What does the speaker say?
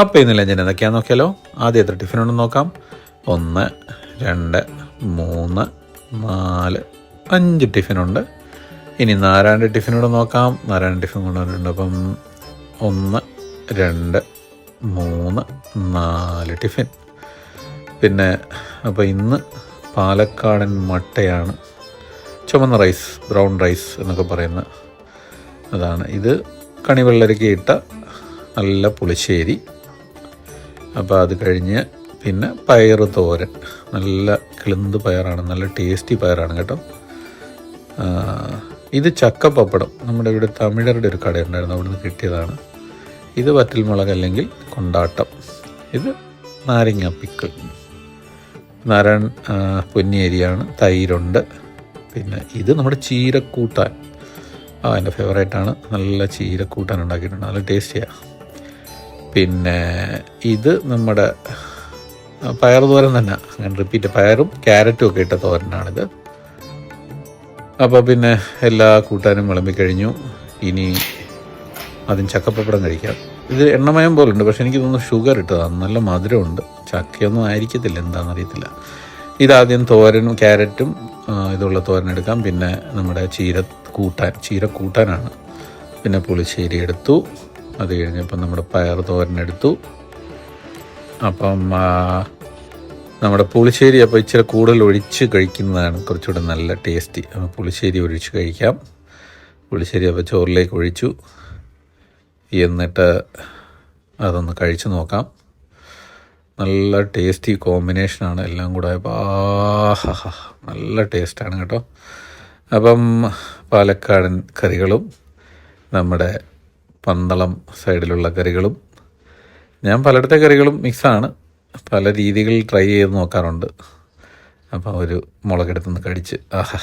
അപ്പോൾ ഇന്ന് ലഞ്ചിന് എന്തൊക്കെയാണെന്ന് നോക്കിയാലോ? ആദ്യം എത്ര ടിഫിൻ ഉണ്ടെന്ന് നോക്കാം. ഒന്ന് രണ്ട് മൂന്ന് നാല് അഞ്ച് ടിഫിനുണ്ട് ഇനി നാരായണ ടിഫിനൂടെ നോക്കാം. നാരായണ ടിഫിൻ കൊണ്ടുവന്നിട്ടുണ്ട്. അപ്പം ഒന്ന് രണ്ട് മൂന്ന് നാല് ടിഫിൻ. പിന്നെ അപ്പോൾ ഇന്ന് പാലക്കാടൻ മട്ടയാണ്. ചുമന്ന റൈസ് ബ്രൗൺ റൈസ് എന്നൊക്കെ പറയുന്ന അതാണ്. ഇത് കണിവെള്ളരിക്ക ഇട്ട നല്ല പുളിശ്ശേരി. അപ്പോൾ അത് കഴിഞ്ഞ് പിന്നെ പയർ തോരൻ. നല്ല കിളുന്ത് പയറാണ് നല്ല ടേസ്റ്റി പയറാണ് കേട്ടോ. ഇത് ചക്ക പപ്പടം. നമ്മുടെ ഇവിടെ തമിഴരുടെ ഒരു കടയുണ്ടായിരുന്നു അവിടുന്ന് കിട്ടിയതാണ്. ഇത് വറ്റൽമുളക് അല്ലെങ്കിൽ കൊണ്ടാട്ടം. ഇത് നാരങ്ങ പിക്കിൾ. നാരായൺ പൊന്നിയരിയാണ് തൈരുണ്ട്. പിന്നെ ഇത് നമ്മുടെ ചീരക്കൂട്ടാൻ. ആ എന്റെ ഫേവറേറ്റാണ് നല്ല ചീരക്കൂട്ടാൻ ഉണ്ടാക്കിയിട്ടുണ്ട്. നല്ല ടേസ്റ്റിയാണ് പിന്നെ ഇത് നമ്മുടെ പയർ തോരൻ തന്നെ. അങ്ങനെ റിപ്പീറ്റ് പയറും ക്യാരറ്റും ഒക്കെ ഇട്ട തോരനാണിത്. അപ്പോൾ പിന്നെ എല്ലാ കൂട്ടാനും വിളമ്പിക്കഴിഞ്ഞു ഇനി ആദ്യം ചക്കപ്പപ്പടം കഴിക്കാം. ഇത് എണ്ണമയം പോലെ ഉണ്ട് പക്ഷെ എനിക്ക് തോന്നുന്നു ഷുഗർ ഇട്ടതാണ്. നല്ല മധുരമുണ്ട്. ചക്കയൊന്നും ആയിരിക്കത്തില്ല എന്താണെന്ന് അറിയത്തില്ല ഇതാദ്യം തോരനും ക്യാരറ്റും ഇതുള്ള തോരൻ എടുക്കാം. പിന്നെ നമ്മുടെ ചീര കൂട്ടാൻ ചീര കൂട്ടാനാണ്. പിന്നെ പുളിശ്ശേരി എടുത്തു. അത് കഴിഞ്ഞപ്പോൾ നമ്മുടെ പയർ തോരൻ എടുത്തു. അപ്പം നമ്മുടെ പുളിശ്ശേരി അപ്പോൾ ഇച്ചിരി കൂടുതൽ ഒഴിച്ച് കഴിക്കുന്നതാണ് കുറച്ചുകൂടെ നല്ല ടേസ്റ്റി. അപ്പോൾ പുളിശ്ശേരി ഒഴിച്ച് കഴിക്കാം. പുളിശ്ശേരി അപ്പോൾ ചോറിലേക്ക് ഒഴിച്ചു. എന്നിട്ട് അതൊന്ന് കഴിച്ചു നോക്കാം. നല്ല ടേസ്റ്റി കോമ്പിനേഷനാണ്. എല്ലാം കൂടെ നല്ല ടേസ്റ്റാണ് കേട്ടോ. അപ്പം പാലക്കാടൻ കറികളും നമ്മുടെ പന്തളം സൈഡിലുള്ള കറികളും. ഞാൻ പലയിടത്തെ കറികളും മിക്സാണ്. പല രീതികളിൽ ട്രൈ ചെയ്ത് നോക്കാറുണ്ട്. അപ്പോൾ ഒരു മുളകെടുത്തുനിന്ന് കടിച്ച്. ആഹാ.